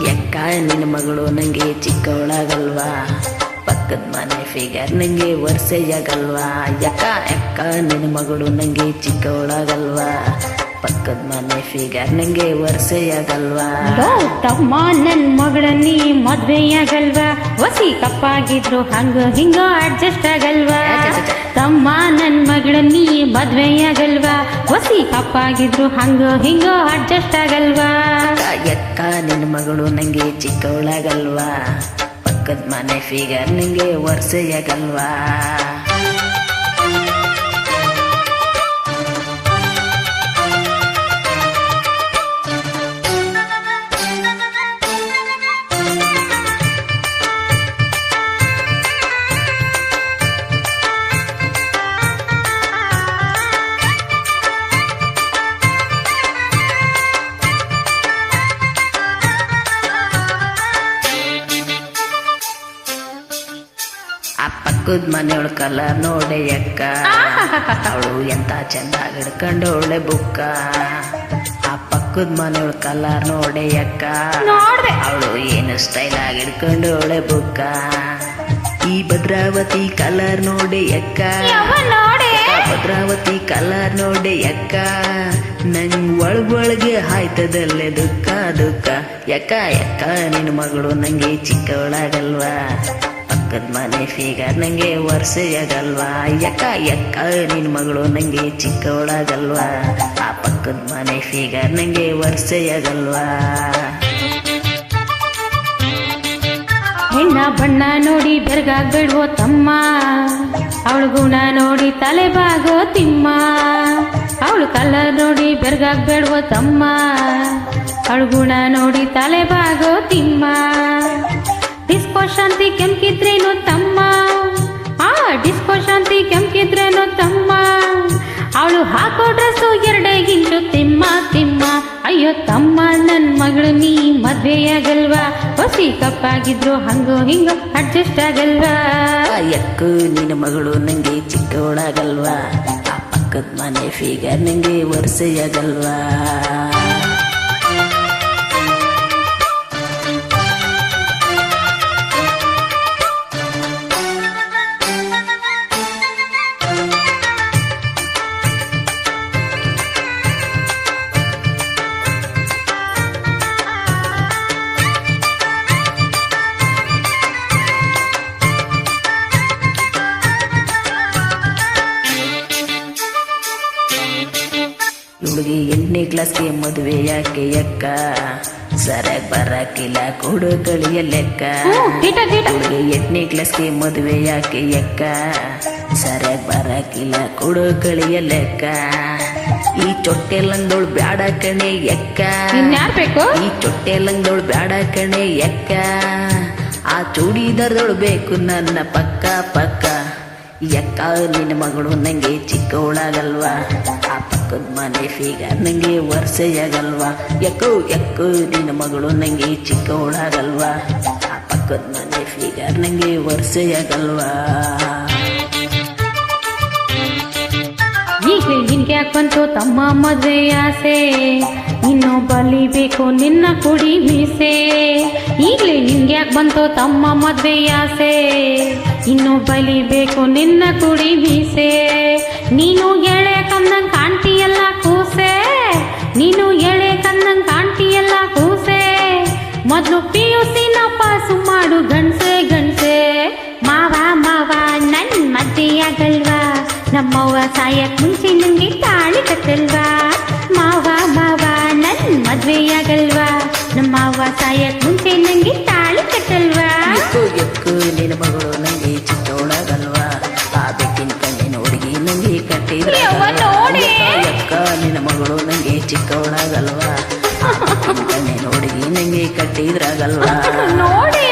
ಎಕ್ಕ ನಿನ್ನ ಮಗಳು ನಂಗೆ ಚಿಕ್ಕವಳಾಗಲ್ವಾ? ಪಕ್ಕದ ಮನೆ ಫಿಗರ್ ನಂಗೆ ವರ್ಷೆಯಾಗಲ್ವಾ? ಯಕ್ಕ ಎಕ್ಕ ನಿನ್ನ ಮಗಳು ನಂಗೆ ಚಿಕ್ಕವಳಾಗಲ್ವಾ? ಪಕ್ಕದ ಮನೆ ಫಿಗರ್ ನಂಗೆ ವರ್ಷೆಯಾಗಲ್ವಾ ಲೋ ತಮ್ಮ ನನ್ ಮಗಳ ನೀ ಮದ್ವೆಯಾಗಲ್ವಾ? ವಸಿ ಕಪ್ಪಾಗಿದ್ರು ಹಂಗ ಹಿಂಗ ಅಡ್ಜಸ್ಟ್ ಆಗಲ್ವಾ? ತಮ್ಮ ನನ್ ಮಗಳ ನೀ ಮದ್ವೆಯಾಗಲ್ವಾ? ವಸಿ ಕಪ್ಪಾಗಿದ್ರು ಹಂಗ ಹಿಂಗ ಅಡ್ಜಸ್ಟ್ ಆಗಲ್ವಾ? ಎಕ್ಕ ನಿನ್ನ ಮಗಳು ನಂಗೆ ಚಿಕ್ಕವಳಾಗಲ್ವಾ? ಪಕ್ಕದ ಮನೆ ಫಿಗರ್ ನಂಗೆ ವರ್ಷೆಯಾಗಲ್ವಾ ಪಕ್ಕದ ಮನೆಯೊಳ ಕಲರ್ ನೋಡೆ ಅಕ್ಕ. ಅವಳು ಎಂತ ಹಿಡ್ಕೊಂಡು ಹಿಡ್ಕೊಂಡವಳೆ ಬುಕ್ಕ. ಆ ಪಕ್ಕದ ಮನೆಯೊಳ ಕಲರ್ ನೋಡೆ ಅಕ್ಕ. ಅವಳು ಏನು ಸ್ಟೈಲ್ ಆಗಿ ಹಿಡ್ಕೊಂಡವಳೆ ಬುಕ್ಕ. ಈ ಭದ್ರಾವತಿ ಕಲರ್ ನೋಡಿ ಅಕ್ಕ. ಭದ್ರಾವತಿ ಕಲರ್ ನೋಡಿ ಅಕ್ಕ. ನಂಗ್ ಒಳಗೊಳಗೆ ಹಾಯ್ತದಲ್ಲೇ ದುಃಖ ದುಃಖ. ಯಕ್ಕ ಯಕ್ಕ ನಿನ್ನ ಮಗಳು ನಂಗೆ ಚಿಕ್ಕವಳಾಗಲ್ವಾ? ಪಕ್ಕದ ಮನೆ ಫಿಗರ್ ನಂಗೆ ವರ್ಷೆಯಾಗಲ್ವಾ ಯಕ್ಕ ಯಕ್ಕ, ನಿನ್ ಮಗಳು ನಂಗೆ ಚಿಕ್ಕವಳಾಗಲ್ವಾ? ಆ ಪಕ್ಕದ ಮನೆ ಫಿಗರ್ ನಂಗೆ ವರ್ಷೆಯಾಗಲ್ವಾ ಹೆಣ್ಣ ಬಣ್ಣ ನೋಡಿ ಬೆರಗಾಗ್ಬೇಡ್ವೋ ತಮ್ಮ. ಅವಳು ಗುಣ ನೋಡಿ ತಲೆ ಬಾಗೋ ತಿಮ್ಮ. ಅವಳು ಕಲರ್ ನೋಡಿ ಬೆರಗಾಗ್ಬೇಡ್ವೋ ತಮ್ಮ. ಅವಳು ಗುಣ ನೋಡಿ ತಲೆ ಬಾಗೋ ತಿಮ್ಮ. ಶಾಂತಿ ಕೆಂಕಿದ್ರೇನು ತಮ್ಮ? ಆ, ಡಿಸ್ಕೋ ಶಾಂತಿ ಕೆಂಕಿದ್ರೇನು ತಮ್ಮ? ಅವಳು ಹಾಕೋ ಡ್ರೆಸ್ಸು ಎರಡೇ ಗಿಂಟು ತಿಮ್ಮ ತಿಮ್ಮ. ಅಯ್ಯೋ ತಮ್ಮ ನನ್ನ ಮಗಳು ನೀ ಮದ್ವೆಯಾಗಲ್ವಾ ಹೊಸಿ ಕಪ್ಪಾಗಿದ್ರು ಹಂಗೋ ಹಿಂಗೋ ಅಡ್ಜಸ್ಟ್ ಆಗಲ್ವಾ? ಎಕ್ಕು ನಿನ್ನ ಮಗಳು ನಂಗೆ ಚಿಕ್ಕವಳಾಗಲ್ವಾ? ಆ ಪಕ್ಕದ ಮನೆ ಫೀಗ ನಂಗೆ ವರ್ಷೆಯಾಗಲ್ವಾ ಹುಡುಗಿ ಎಂಟನೇ ಕ್ಲಾಸ್ಗೆ ಮದುವೆ ಯಾಕೆ ಅಕ್ಕ? ಸರಿಯಾಗಿ ಬರಕಿಲ್ಲ ಕೊಡು ಗಳಿಯ ಲೆಕ್ಕ. ಇವಳಿಗೆ ಎಂಟನೇ ಕ್ಲಾಸ್ಗೆ ಮದುವೆ ಯಾಕೆ ಅಕ್ಕ? ಸರಿಯಾಗಿ ಬರಕಿಲ್ಲ ಕೊಡು ಗಳಿಯ ಲೆಕ್ಕ. ಈ ಚೊಟ್ಟೆ ಲಂಗ್ದೋಳ್ ಬ್ಯಾಡ ಕಣೆ ಎಕ್ಕ ಈ ಚೊಟ್ಟೆ ಲಂಗ್ದೋಳ್ ಬ್ಯಾಡ ಕಣೆ ಎಕ್ಕ ಆ ಚೂಡಿದಾರದೋಳು ಬೇಕು ನನ್ನ ಪಕ್ಕ ಪಕ್ಕ. ಎಕ್ಕ ನಿನ್ನ ಮಗಳು ನಂಗೆ ಚಿಕ್ಕವಳಾಗಲ್ವಾ? ಆ ಪಕ್ಕದ ಮನೆ ಫೀಗ. ನಂಗೆ ವರ್ಷೆಯಾಗಲ್ವಾ? ಎಕ್ಕೋ ಎಕ್ಕೋ ನಿನ್ನ ಮಗಳು ನಂಗೆ ಚಿಕ್ಕವಳಾಗಲ್ವಾ? ಆ ಪಕ್ಕದ ಮನೆ ಫೀಗ ನಂಗೆ ವರ್ಷೆಯಾಗಲ್ವಾ? ಈಗಲೇ ನಿನ್ಗೆ ಯಾಕೆ ಬಂತು? ತಮ್ಮ ಮದುವೆ ಆಸೆ. ಇನ್ನು ಬಲಿಬೇಕು ನಿನ್ನ ಕುಡಿ ಮೀಸೆ. ಈಗಲೇ ನಿನ್ಗೆ ಯಾಕೆ ಬಂತು? ತಮ್ಮ ಮದುವೆ ಆಸೆ. ಇನ್ನು ಬಲಿಬೇಕು ನಿನ್ನ ಕುಡಿ ಮೀಸೆ. ನೀನು ನಮ್ಮವ್ವ ಸಾಯಕ್ ಮುಂಚೆ ನಂಗೆ ತಾಳಿ ಕಟ್ಟಲ್ವಾ ಮಾವ ಮಾವ ನನ್ ಮದ್ವೆಯಾಗಲ್ವಾ ನಮ್ಮವ್ವ ಸಾಯಕ್ ಮುಂಚೆ ನಂಗೆ ತಾಳಿ ಕಟ್ಟಲ್ವಾ ಎಕ್ಕು ಎಕ್ಕು ನಿನ್ನ ಮಗಳು ನಂಗೆ ಚಿಕ್ಕವಳಾಗಲ್ವಾ ಆ ಬೆಕ್ಕಿನ ಕಣ್ಣಿನ ಹುಡುಗಿ ನಂಗೆ ಕಟ್ಟಿದ್ರ ಯವ್ವ ನೋಡಿ. ಎಕ್ಕ ನಿನ್ನ ಮಗಳು ನಂಗೆ ಚಿಕ್ಕವಳಾಗಲ್ವಾ ಆ ಬೆಕ್ಕಿನ ಕಣ್ಣಿನ ಹುಡುಗಿ ನಂಗೆ ಕಟ್ಟಿದ್ರಾಗಲ್ವಾ ನೋಡಿ